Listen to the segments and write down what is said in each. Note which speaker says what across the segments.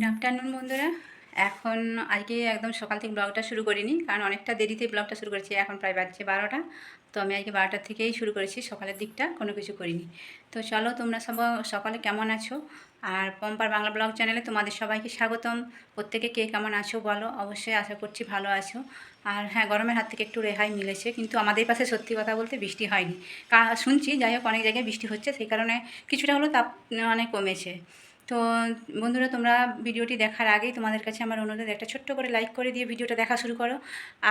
Speaker 1: Good afternoon বন্ধুরা। এখন আজকে একদম সকাল থেকে ব্লগটা শুরু করিনি, কারণ অনেকটা দেরিতে ব্লগটা শুরু করেছি। এখন প্রায় বাজছে বারোটা। তো আমি আজকে বারোটার থেকেই শুরু করেছি, সকালের দিকটা কোনো কিছু করিনি। তো চলো তোমরা সব সকালে কেমন আছো? আর পম্পার বাংলা ব্লগ চ্যানেলে তোমাদের সবাইকে স্বাগতম। প্রত্যেকে কে কেমন আছো বলো? অবশ্যই আশা করছি ভালো আছো। আর হ্যাঁ গরমের হাত থেকে একটু রেহাই মিলেছে, কিন্তু আমাদের পাশে সত্যি কথা বলতে বৃষ্টি হয়নি। কা শুনছি, যাই হোক, অনেক জায়গায় বৃষ্টি হচ্ছে, সেই কারণে কিছুটা হলেও তাপ অনেক কমেছে। তো বন্ধুরা, তোমরা ভিডিওটি দেখার আগেই তোমাদের কাছে আমার অনুরোধ, একটা ছোট্ট করে লাইক করে দিয়ে ভিডিওটা দেখা শুরু করো।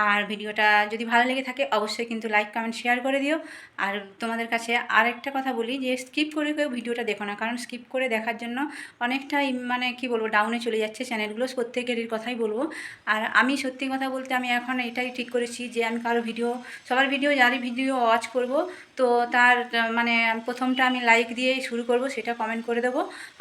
Speaker 1: আর ভিডিওটা যদি ভালো লেগে থাকে, অবশ্যই কিন্তু লাইক কমেন্ট শেয়ার করে দিও। আর তোমাদের কাছে আরেকটা কথা বলি, যে স্কিপ করে কেউ ভিডিওটা দেখো না, কারণ স্কিপ করে দেখার জন্য অনেকটাই মানে কি বলব ডাউনে চলে যাচ্ছে চ্যানেলগুলো প্রত্যেকেরই কথাই বলব। আর আমি সত্যি কথা বলতে, আমি এখন এটাই ঠিক করেছি যে আমি কারও ভিডিও, সবার ভিডিও, যারই ভিডিও ওয়াচ করব, তো তার মানে প্রথমটা আমি লাইক দিয়ে শুরু করব, সেটা কমেন্ট করে দেবো।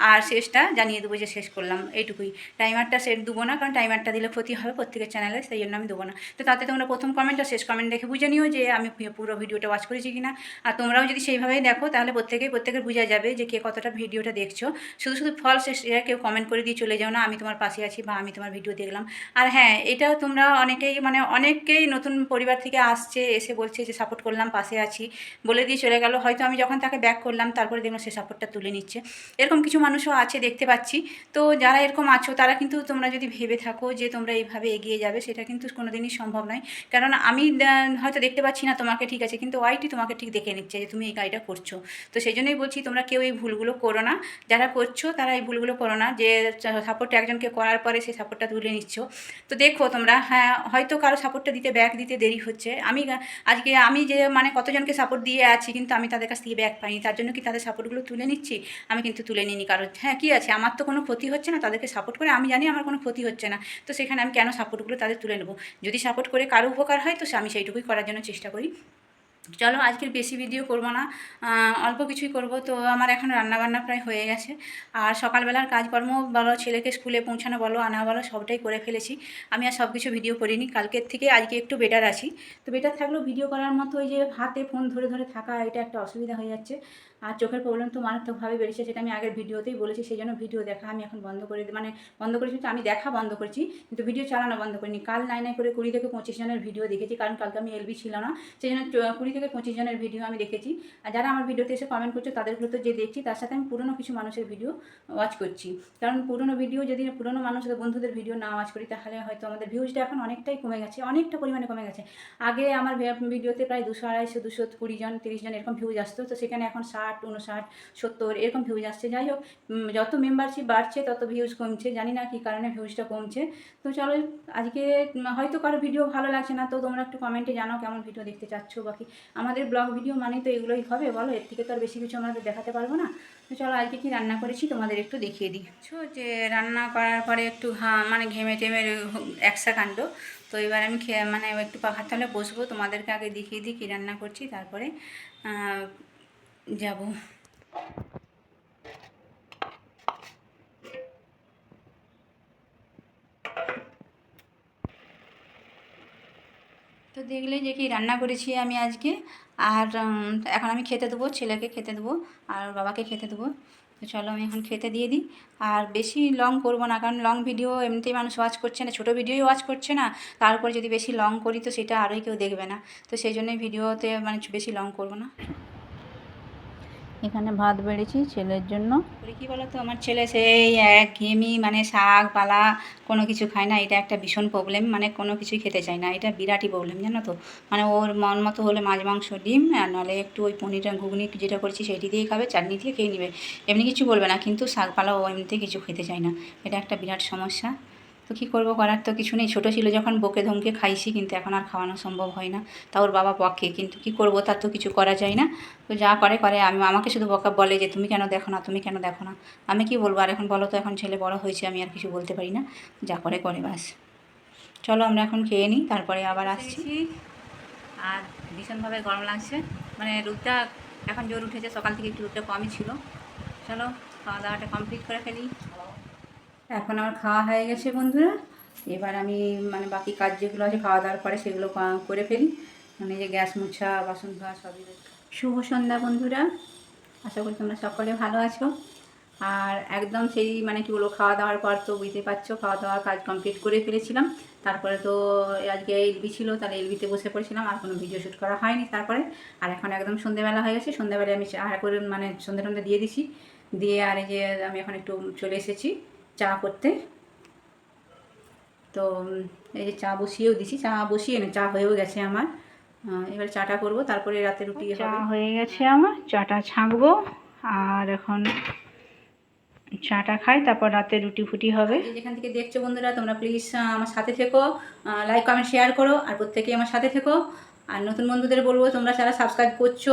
Speaker 1: আর শেষটা জানিয়ে দেবো যে শেষ করলাম এইটুকুই। টাইমারটা সেট দেবো না, কারণ টাইমারটা দিলে ক্ষতি হবে প্রত্যেকের চ্যানেলে সেই জন্য আমি দেবো না। তো তাতে তোমরা প্রথম কমেন্ট আর শেষ কমেন্ট দেখে বুঝে নিও যে আমি পুরো ভিডিওটা ওয়াচ করেছি কিনা। আর তোমরাও যদি সেইভাবেই দেখো, তাহলে প্রত্যেকেই প্রত্যেকের বোঝা যাবে যে কে কতটা ভিডিওটা দেখছ। শুধু শুধু ফল ফলস কেউ কমেন্ট করে দিয়ে চলে যাও না, আমি তোমার পাশে আছি বা আমি তোমার ভিডিও দেখলাম। আর হ্যাঁ এটাও তোমরা অনেকেই মানে অনেকেই নতুন পরিবার থেকে আসছে, এসে বলছে যে সাপোর্ট করলাম, পাশে আছি বলে দিয়ে চলে গেল। হয়তো আমি যখন তাকে ব্যাক করলাম, তারপরে দেখলাম সে সাপোর্টটা তুলে নিচ্ছে। এরকম কিছু মানুষও আছে। দেখতে পাচ্ছি। তো যারা এরকম আছো, তারা কিন্তু তোমরা যদি ভেবে থাকো যে তোমরা এইভাবে এগিয়ে যাবে, সেটা কিন্তু কোনোদিনই সম্ভব নয়। কারণ আমি হয়তো দেখতে পাচ্ছি না তোমাকে ঠিক আছে, কিন্তু ওয়াইটি তোমাকে ঠিক দেখে নিচ্ছে যে তুমি এই কাজটা করছ। তো সেই জন্যই বলছি, তোমরা কেউ এই ভুলগুলো করো না। যারা করছ, তারা এই ভুলগুলো করো না যে সাপোর্ট একজনকে করার পরে সেই সাপোর্টটা তুলে নিচ্ছ। তো দেখো তোমরা হ্যাঁ হয়তো কারও সাপোর্টটা দিতে ব্যাক দিতে দেরি হচ্ছে। আমি আজকে আমি যে মানে কতজনকে সাপোর্ট দিয়ে আছি, কিন্তু আমি তাদের কাছ থেকে ব্যাক পাইনি। তার জন্য কি তাদের সাপোর্টগুলো তুলে নিচ্ছি? আমি কিন্তু তুলে নিইনি কারণ হ্যাঁ কী আছে? আমার তো কোনো ক্ষতি হচ্ছে না, তাদেরকে সাপোর্ট করে আমি জানি আমার কোনো ক্ষতি হচ্ছে না। তো সেখানে আমি কেন সাপোর্টগুলো তাদের তুলে নেব? যদি সাপোর্ট করে কারও উপকার হয়, তো আমি সেইটুকুই করার জন্য চেষ্টা করি। চলো, আজকের বেশি ভিডিও করব না। অল্প কিছুই করব। তো আমার এখন রান্নাবান্না প্রায় হয়ে গেছে। আর সকালবেলার কাজকর্ম বলো, ছেলেকে স্কুলে পৌঁছানো বলো, আনা বলো, সবটাই করে ফেলেছি। আমি আর সব কিছু ভিডিও করিনি। কালকের থেকে আজকে একটু বেটার আছি। তো বেটার থাকলেও ভিডিও করার মতো ওই যে হাতে ফোন ধরে ধরে থাকা, এটা একটা অসুবিধা হয়ে যাচ্ছে। আর চোখের প্রবলেম তো মারাত্মকভাবে বেড়েছে সেটা আমি আগের ভিডিওতেই বলেছি, সেই জন্য ভিডিও দেখা আমি এখন বন্ধ করে মানে বন্ধ করেছি তো আমি দেখা বন্ধ করেছি, কিন্তু ভিডিও চালানো বন্ধ করিনি। কাল নাই নাই করে কুড়ি থেকে পঁচিশ জনের ভিডিও দেখেছি, কারণ কালকে আমি এলবি ছিল না, সেই জন্য কুড়ি থেকে পঁচিশ জনের ভিডিও আমি দেখেছি। আর যারা আমার ভিডিওতে এসে কমেন্ট করছে, তাদেরগুলো তো যে দেখছি, তার সাথে আমি পুরনো কিছু মানুষের ভিডিও ওয়াচ করছি। কারণ পুরনো ভিডিও যদি পুরনো মানুষদের বন্ধুদের ভিডিও না ওয়াচ করি, তাহলে হয়তো আমাদের ভিউজটা এখন অনেকটাই কমে গেছে, অনেকটা পরিমাণে কমে গেছে। আগে আমার ভিডিওতে প্রায় দুশো আড়াইশো, দুশো কুড়ি জন, তিরিশ জন এরকম ভিউজ আসতো, তো সেখানে এখন ষাট উনষাট সত্তর, এরকম ভিউজ আসছে। যাই হোক যত মেম্বারশিপ বাড়ছে, তত ভিউজ কমছে। জানি না কী কারণে ভিউজটা কমছে। তো চলো, আজকে হয়তো কারও ভিডিও ভালো লাগছে না, তো তোমরা একটু কমেন্টে জানাও কেমন ভিডিও দেখতে চাচ্ছ বাকি আমাদের ব্লগ ভিডিও মানেই তো এগুলোই হবে, বলো? এর থেকে তো আর বেশি কিছু আমাদের দেখাতে পারব না। তো চলো, আজকে কি রান্না করেছি তোমাদের একটু দেখিয়ে দিই। যে, রান্না করার পরে একটু ঘা মানে ঘেমে টেমে একসা কাণ্ড। তো এবার আমি মানে একটু পাখার তলে বসবো। তোমাদেরকে আগে দেখিয়ে দিই কী রান্না করছি, তারপরে যাব। তো দেখলে যে কি রান্না করেছি আমি আজকে। আর এখন আমি খেতে দেবো, ছেলেকে খেতে দেবো আর বাবাকে খেতে দেবো। তো চলো আমি এখন খেতে দিয়ে দিই। আর বেশি লং করব না, কারণ লং ভিডিও এমনিতেই মানুষ ওয়াচ করছে না, ছোটো ভিডিওই ওয়াচ করছে না। তারপর যদি বেশি লং করি তো সেটা আরোই কেউ দেখবে না। তো সেই জন্যই ভিডিওতে মানে বেশি লং করব না।
Speaker 2: এখানে ভাত বেড়েছি ছেলের জন্য।
Speaker 1: কী বলো তো আমার ছেলে সেই এক ঘেমি মানে শাক, পালা, কোনো কিছু খায় না। এটা একটা ভীষণ প্রবলেম মানে কোনো কিছুই খেতে চায় না। এটা বিরাটই প্রবলেম জানো তো? মানে ওর মন মতো হলে মাছ, মাংস, ডিম, আর নাহলে একটু ওই পনিরটা ঘুগনি যেটা করেছি সেটি দিয়েই খাবে, চাটনি দিয়ে খেয়ে নেবে। এমনি কিছু বলবে না, কিন্তু শাক, পালা ও এমনিতে কিছু খেতে চায় না। এটা একটা বিরাট সমস্যা। তো কী করব করার তো কিছু নেই। ছোটো ছিল যখন বকে ধমকে খাইছি কিন্তু এখন আর খাওয়ানো সম্ভব হয় না। তা ওর বাবা বকে কিন্তু কি করব তার তো কিছু করা যায় না। তো যা করে করে। আমি আমাকে শুধু বকা বলে যে তুমি কেন দেখো না তুমি কেন দেখো না? আমি কি বলব? আর এখন বলো তো এখন ছেলে বড় হয়েছে আমি আর কিছু বলতে পারি না। যা করে করে বাস। চলো আমরা এখন খেয়ে নিই তারপরে আবার আসছি। আর ভীষণভাবে গরম লাগছে। মানে রোদটা এখন জোর উঠেছে সকাল থেকে একটু রোদটা কমই ছিল। চলো খাওয়া দাওয়াটা কমপ্লিট করে ফেলি। এখন আমার খাওয়া হয়ে গেছে বন্ধুরা। এবার আমি মানে বাকি কাজ যেগুলো আছে খাওয়া দাওয়ার পরে সেগুলো করে ফেলি। মানে যে গ্যাস মুছা, বাসন ধোয়া, সবই শুভ সন্ধ্যা বন্ধুরা। আশা করি তোমরা সকলে ভালো আছো। আর একদম সেই মানে কি বলব খাওয়া দাওয়ার পর তো বুঝতে পারছ খাওয়া দাওয়ার কাজ কমপ্লিট করে ফেলেছিলাম। তারপরে তো আজকে এলবি ছিল, তাহলে এলবিতে বসে পড়েছিলাম, আর কোনো ভিডিও শ্যুট করা হয়নি। তারপরে আর এখন একদম সন্ধেবেলা হয়ে গেছে। সন্ধেবেলায় আমি চা করে মানে সন্ধে টন্ধে দিয়ে দিছি। দিয়ে আর এই যে আমি এখন একটু চলে এসেছি। চা করতে। তো এই যে চা বসিয়েও দিছি চা বসিয়ে না চা হয়েও গেছে আমার। এবারে চাটা করব তারপরে রাতে রুটি
Speaker 2: চা হয়ে গেছে আমার চাটা ছাঁকবো আর এখন চাটা খাই তারপর রাতে রুটি ফুটি হবে।
Speaker 1: যেখান থেকে দেখছ বন্ধুরা তোমরা প্লিজ আমার সাথে থেকো লাইক কমেন্ট শেয়ার করো আর প্রত্যেকেই আমার সাথে থেকো। আর নতুন বন্ধুদের বলব তোমরা যারা সাবস্ক্রাইব করছ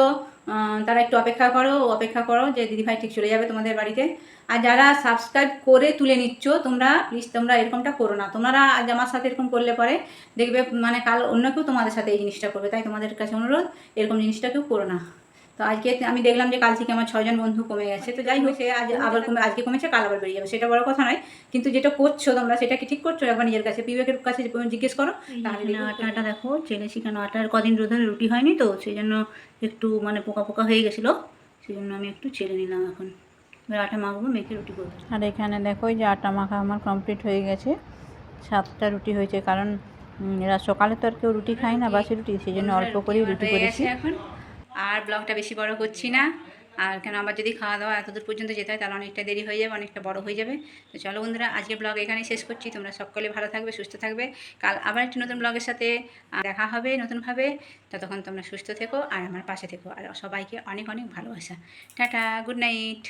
Speaker 1: তারা একটু অপেক্ষা করো অপেক্ষা করো যে দিদিভাই ঠিক চলে যাবে তোমাদের বাড়িতে। আর যারা সাবস্ক্রাইব করে তুলে নিচ্ছ, তোমরা প্লিজ তোমরা এরকমটা করো না। তোমরা আজ আমার সাথে এরকম করলে পরে দেখবে মানে কাল অন্য কেউ তোমাদের সাথে এই জিনিসটা করবে। তাই তোমাদের কাছে অনুরোধ, এরকম জিনিসটা কেউ করো না। তো আজকে আমি দেখলাম যে কাল থেকে আমার ছজন বন্ধু কমে গেছে। তো যাই হোক সে আজ আবার কমে আজকে কমেছে কাল আবার বেরিয়ে যাবে। সেটা বড় কথা নয় কিন্তু যেটা করছ তোমরা সেটা কি ঠিক করছ একবার নিজের কাছে বিবেকের কাছে জিজ্ঞেস করো। তাহলে
Speaker 2: আটাটা দেখো চেলেছি কেন আটার কদিন ধরে রুটি হয়নি তো সেই জন্য একটু মানে পোকা পোকা হয়ে গেছিল সেই জন্য আমি একটু চেলে নিলাম এখন। এবার আটা মাখবো মেখে রুটি করব আর এখানে দেখো এই যে আটা মাখা আমার কমপ্লিট হয়ে গেছে। সাতটা রুটি হয়েছে কারণ এরা সকালে তো আর কেউ রুটি খায় না বাসি রুটি সেই জন্য অল্প করেই রুটি করেছি।
Speaker 1: এখন। আর ব্লগটা বেশি বড় করছি না। আর কেন আবার যদি খাওয়া দাওয়া এতদূর পর্যন্ত যেতে হয়, তাহলে অনেকটা দেরি হয়ে যাবে, অনেকটা বড় হয়ে যাবে। তো চলো বন্ধুরা আজকে ব্লগ এখানেই শেষ করছি। তোমরা সকলে ভালো থাকবে, সুস্থ থাকবে। কাল আবার একটি নতুন ব্লগের সাথে দেখা হবে নতুনভাবে। ততক্ষণ তোমরা সুস্থ থেকো আর আমার পাশে থেকো। আর সবাইকে অনেক অনেক ভালোবাসা। Tata, good night.